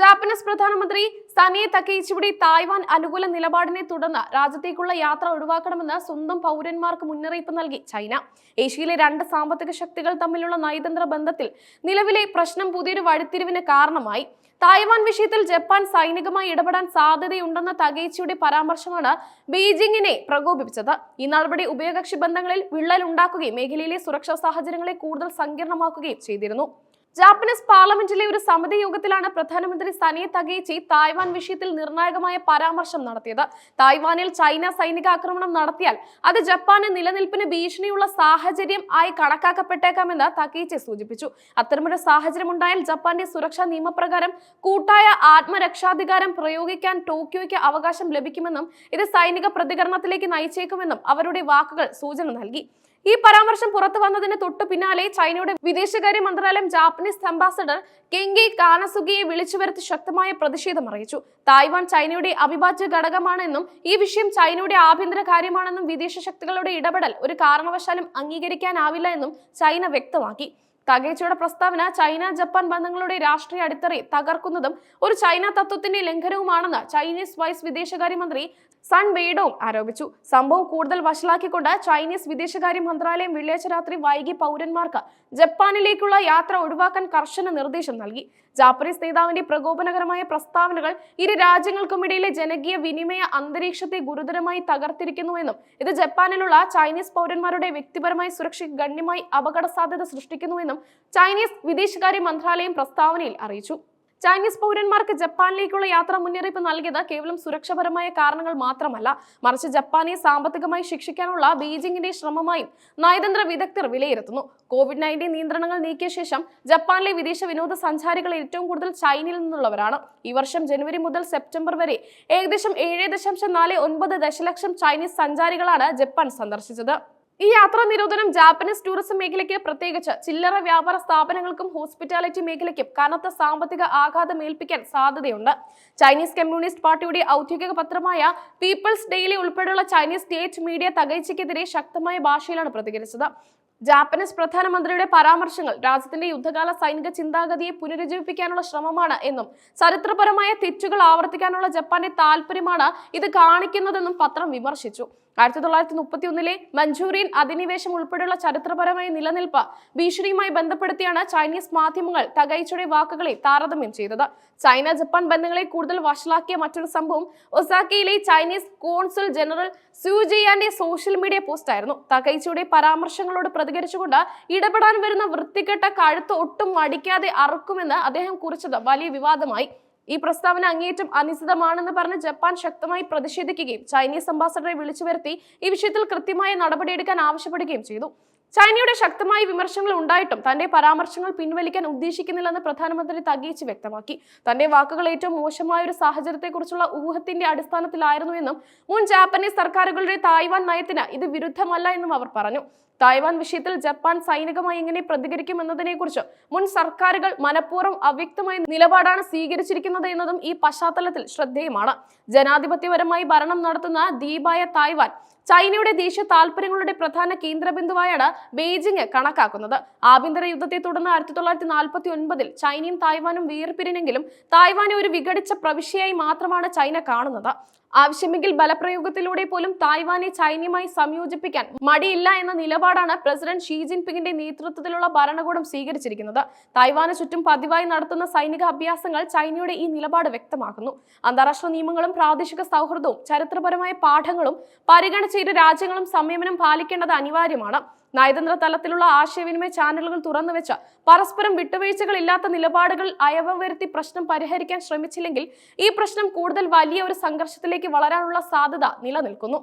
Japanese പ്രധാനമന്ത്രി സനിയെ തക്കയിച്ചുവിടെ Taiwan അനുകൂല നിലപാടിനെ തുടർന്ന് രാജ്യത്തേക്കുള്ള യാത്ര ഒഴിവാക്കണമെന്ന് സ്വന്തം പൗരന്മാർക്ക് മുന്നറിയിപ്പ് നൽകി ചൈന. ഏഷ്യയിലെ രണ്ട് സാമ്പത്തിക ശക്തികൾ തമ്മിലുള്ള നയതന്ത്ര ബന്ധത്തിൽ നിലവിലെ പ്രശ്നം പുതിയൊരു വഴിത്തിരിവിന് കാരണമായി. തായ്വാൻ വിഷയത്തിൽ ജപ്പാൻ സൈനികമായി ഇടപെടാൻ സാധ്യതയുണ്ടെന്ന തകേച്ചിയുടെ പരാമർശമാണ് ബീജിംഗിനെ പ്രകോപിപ്പിച്ചത്. ഈ നടപടി ഉഭയകക്ഷി ബന്ധങ്ങളിൽ വിള്ളൽ ഉണ്ടാക്കുകയും മേഖലയിലെ സുരക്ഷാ സാഹചര്യങ്ങളെ കൂടുതൽ സങ്കീർണമാക്കുകയും ചെയ്തിരുന്നു. ജാപ്പനീസ് പാർലമെന്റിലെ ഒരു സമിതി യോഗത്തിലാണ് പ്രധാനമന്ത്രി സനിയെ തകയിച്ചി തായ്വാൻ വിഷയത്തിൽ നിർണായകമായ പരാമർശം നടത്തിയത്. തായ്വാനിൽ ചൈന സൈനിക ആക്രമണം നടത്തിയാൽ അത് ജപ്പാന് നിലനിൽപ്പിന് ഭീഷണിയുള്ള സാഹചര്യം ആയി കണക്കാക്കപ്പെട്ടേക്കാമെന്ന് തകയിച്ചി സൂചിപ്പിച്ചു. അത്തരമൊരു സാഹചര്യം ഉണ്ടായാൽ ജപ്പാന്റെ സുരക്ഷാ നിയമപ്രകാരം കൂട്ടായ ആത്മരക്ഷാധികാരം പ്രയോഗിക്കാൻ ടോക്കിയോയ്ക്ക് അവകാശം ലഭിക്കുമെന്നും ഇത് സൈനിക പ്രതികരണത്തിലേക്ക് നയിച്ചേക്കുമെന്നും അവരുടെ വാക്കുകൾ സൂചന നൽകി. ഈ പരാമർശം പുറത്തു വന്നതിന് തൊട്ടു പിന്നാലെ ചൈനയുടെ വിദേശകാര്യ മന്ത്രാലയം ജാപ്പനീസ് അംബാസഡർ കെങ്കി കാനസുഗിയെ വിളിച്ചു വരുത്തി ശക്തമായ പ്രതിഷേധം അറിയിച്ചു. തായ്വാൻ ചൈനയുടെ അവിഭാജ്യ ഘടകമാണെന്നും ഈ വിഷയം ചൈനയുടെ ആഭ്യന്തര കാര്യമാണെന്നും വിദേശ ശക്തികളുടെ ഇടപെടൽ ഒരു കാരണവശാലും അംഗീകരിക്കാനാവില്ല എന്നും ചൈന വ്യക്തമാക്കി. തകേച്ചയുടെ പ്രസ്താവന ചൈന ജപ്പാൻ ബന്ധങ്ങളുടെ രാഷ്ട്രീയ അടിത്തറയെ തകർക്കുന്നതും ഒരു ചൈന തത്വത്തിന്റെ ലംഘനവുമാണെന്ന് ചൈനീസ് വൈസ് വിദേശകാര്യമന്ത്രി സൺ വെയ്ഡോങ് ആരോപിച്ചു. സംഭവം കൂടുതൽ വഷളാക്കിക്കൊണ്ട് ചൈനീസ് വിദേശകാര്യ മന്ത്രാലയം വെള്ളിയാഴ്ച രാത്രി വൈകി പൗരന്മാർക്ക് ജപ്പാനിലേക്കുള്ള യാത്ര ഒഴിവാക്കാൻ കർശന നിർദ്ദേശം നൽകി. ജാപ്പനീസ് നേതാവിന്റെ പ്രകോപനകരമായ പ്രസ്താവനകൾ ഇരു രാജ്യങ്ങൾക്കുമിടയിലെ ജനകീയ വിനിമയ അന്തരീക്ഷത്തെ ഗുരുതരമായി തകർത്തിരിക്കുന്നുവെന്നും ഇത് ജപ്പാനിലുള്ള ചൈനീസ് പൗരന്മാരുടെ വ്യക്തിപരമായ സുരക്ഷയ്ക്ക് ഗണ്യമായി അപകട സാധ്യത സൃഷ്ടിക്കുന്നുവെന്നും ചൈനീസ് വിദേശകാര്യ മന്ത്രാലയം പ്രസ്താവനയിൽ അറിയിച്ചു. ചൈനീസ് പൗരന്മാർക്ക് ജപ്പാനിലേക്കുള്ള യാത്ര മുന്നറിയിപ്പ് നൽകിയത് കേവലം സുരക്ഷാപരമായ കാരണങ്ങൾ മാത്രമല്ല. മറിച്ച് ജപ്പാനെ സാമ്പത്തികമായി ശിക്ഷിക്കാനുള്ള ബീജിംഗിന്റെ ശ്രമമായും നയതന്ത്ര വിദഗ്ധർ വിലയിരുത്തുന്നു. കോവിഡ് നയന്റീൻ നിയന്ത്രണങ്ങൾ നീക്കിയ ശേഷം ജപ്പാനിലെ വിദേശ വിനോദസഞ്ചാരികൾ ഏറ്റവും കൂടുതൽ ചൈനയിൽ നിന്നുള്ളവരാണ്. ഈ വർഷം ജനുവരി മുതൽ സെപ്റ്റംബർ വരെ ഏകദേശം ഏഴ് ദശാംശം നാല് ഒൻപത് ദശലക്ഷം ചൈനീസ് സഞ്ചാരികളാണ് ജപ്പാൻ സന്ദർശിച്ചത്. ഈ യാത്രാ നിരോധനം ജാപ്പനീസ് ടൂറിസം മേഖലയ്ക്ക് പ്രത്യേകിച്ച് ചില്ലറ വ്യാപാര സ്ഥാപനങ്ങൾക്കും ഹോസ്പിറ്റാലിറ്റി മേഖലയ്ക്കും കനത്ത സാമ്പത്തിക ആഘാതം ഏൽപ്പിക്കാൻ സാധ്യതയുണ്ട്. ചൈനീസ് കമ്മ്യൂണിസ്റ്റ് പാർട്ടിയുടെ ഔദ്യോഗിക പത്രമായ പീപ്പിൾസ് ഡെയിലി ഉൾപ്പെടെയുള്ള ചൈനീസ് സ്റ്റേറ്റ് മീഡിയ തകഴ്ചയ്ക്കെതിരെ ശക്തമായ ഭാഷയിലാണ് പ്രതികരിച്ചത്. ജാപ്പനീസ് പ്രധാനമന്ത്രിയുടെ പരാമർശങ്ങൾ രാജ്യത്തിന്റെ യുദ്ധകാല സൈനിക ചിന്താഗതിയെ പുനരുജ്ജീവിപ്പിക്കാനുള്ള ശ്രമമാണ് എന്നും ചരിത്രപരമായ തെറ്റുകൾ ആവർത്തിക്കാനുള്ള ജപ്പാന്റെ താല്പര്യമാണ് ഇത് കാണിക്കുന്നതെന്നും പത്രം വിമർശിച്ചു. ആയിരത്തി തൊള്ളായിരത്തി മുപ്പത്തി ഒന്നിലെ മഞ്ചൂറിയൻ അധിനിവേശം ഉൾപ്പെടെയുള്ള ചരിത്രപരമായ നിലനിൽപ്പ് ഭീഷണിയുമായി ബന്ധപ്പെടുത്തിയാണ് ചൈനീസ് മാധ്യമങ്ങൾ തകൈച്ചയുടെ വാക്കുകളെ താരതമ്യം ചെയ്തത്. ചൈന ജപ്പാൻ ബന്ധങ്ങളെ കൂടുതൽ വഷളാക്കിയ മറ്റൊരു സംഭവം ഒസാക്കയിലെ ചൈനീസ് കോൺസുൽ ജനറൽ സ്യൂജിയാന്റെ സോഷ്യൽ മീഡിയ പോസ്റ്റ് ആയിരുന്നു തകൈച്ചയുടെ പരാമർശങ്ങളോട് പ്രതികരിച്ചുകൊണ്ട് ഇടപെടാൻ വരുന്ന വൃത്തികെട്ട കഴുത്ത് ഒട്ടും മടിക്കാതെ അറുക്കുമെന്ന് അദ്ദേഹം കുറിച്ചത് വലിയ വിവാദമായി. ഈ പ്രസ്താവന അങ്ങേയറ്റം അനിശ്ചിതമാണെന്ന് പറഞ്ഞ് ജപ്പാൻ ശക്തമായി പ്രതിഷേധിക്കുകയും ചൈനീസ് അംബാസഡറെ വിളിച്ചു വരുത്തി ഈ വിഷയത്തിൽ കൃത്യമായ നടപടിയെടുക്കാൻ ആവശ്യപ്പെടുകയും ചെയ്തു. ചൈനയുടെ ശക്തമായ വിമർശനങ്ങൾ ഉണ്ടായിട്ടും തന്റെ പരാമർശങ്ങൾ പിൻവലിക്കാൻ ഉദ്ദേശിക്കുന്നില്ലെന്ന് പ്രധാനമന്ത്രി തകീച്ച് വ്യക്തമാക്കി. തന്റെ വാക്കുകൾ ഏറ്റവും മോശമായ ഒരു സാഹചര്യത്തെക്കുറിച്ചുള്ള ഊഹത്തിന്റെ അടിസ്ഥാനത്തിലായിരുന്നു എന്നും മുൻ ജാപ്പനീസ് സർക്കാരുകളുടെ തായ്വാൻ നയത്തിന് ഇത് വിരുദ്ധമല്ല എന്നും അവർ പറഞ്ഞു. തായ്വാൻ വിഷയത്തിൽ ജപ്പാൻ സൈനികമായി എങ്ങനെ പ്രതികരിക്കും പ്രതികരിക്കുമെന്നതിനെക്കുറിച്ച് മുൻ സർക്കാരുകൾ മനഃപൂർവം അവ്യക്തമായ നിലപാടാണ് സ്വീകരിച്ചിരിക്കുന്നത് എന്നതും ഈ പശ്ചാത്തലത്തിൽ ശ്രദ്ധേയമാണ്. ജനാധിപത്യപരമായി ഭരണം നടത്തുന്ന ദ്വീപായ തായ്വാൻ ചൈനയുടെ ദേശീയ താല്പര്യങ്ങളുടെ പ്രധാന കേന്ദ്രബിന്ദുവായാണ് ബെയ്ജിംഗ് കണക്കാക്കുന്നത്. ആഭ്യന്തര യുദ്ധത്തെ തുടർന്ന് ആയിരത്തി തൊള്ളായിരത്തി നാൽപ്പത്തി ഒൻപതിൽ ചൈനയും തായ്വാനും വേർപിരിഞ്ഞെങ്കിലും തായ്വാനെ ഒരു വിഘടിച്ച പ്രവിശ്യയായി മാത്രമാണ് ചൈന കാണുന്നത്. ആവശ്യമെങ്കിൽ ബലപ്രയോഗത്തിലൂടെ പോലും തായ്വാനെ ചൈനയുമായി സംയോജിപ്പിക്കാൻ മടിയില്ല എന്ന നിലപാടാണ് പ്രസിഡന്റ് ഷീ ജിൻപിങ്ങിന്റെ നേതൃത്വത്തിലുള്ള ഭരണകൂടം സ്വീകരിച്ചിരിക്കുന്നത്. തായ്വാന് ചുറ്റും പതിവായി നടത്തുന്ന സൈനിക അഭ്യാസങ്ങൾ ചൈനയുടെ ഈ നിലപാട് വ്യക്തമാക്കുന്നു. അന്താരാഷ്ട്ര നിയമങ്ങളും പ്രാദേശിക സൗഹൃദവും ചരിത്രപരമായ പാഠങ്ങളും പരിഗണിച്ച ഇരു രാജ്യങ്ങളും സംയമനം പാലിക്കേണ്ടത് അനിവാര്യമാണ്. നയതന്ത്ര തലത്തിലുള്ള ആശയവിനിമയ ചാനലുകൾ തുറന്നുവെച്ച് പരസ്പരം വിട്ടുവീഴ്ചകൾ ഇല്ലാത്ത നിലപാടുകൾ അയവം വരുത്തി പ്രശ്നം പരിഹരിക്കാൻ ശ്രമിച്ചില്ലെങ്കിൽ ഈ പ്രശ്നം കൂടുതൽ വലിയ ഒരു സംഘർഷത്തിലേക്ക് വളരാനുള്ള സാധ്യത നിലനിൽക്കുന്നു.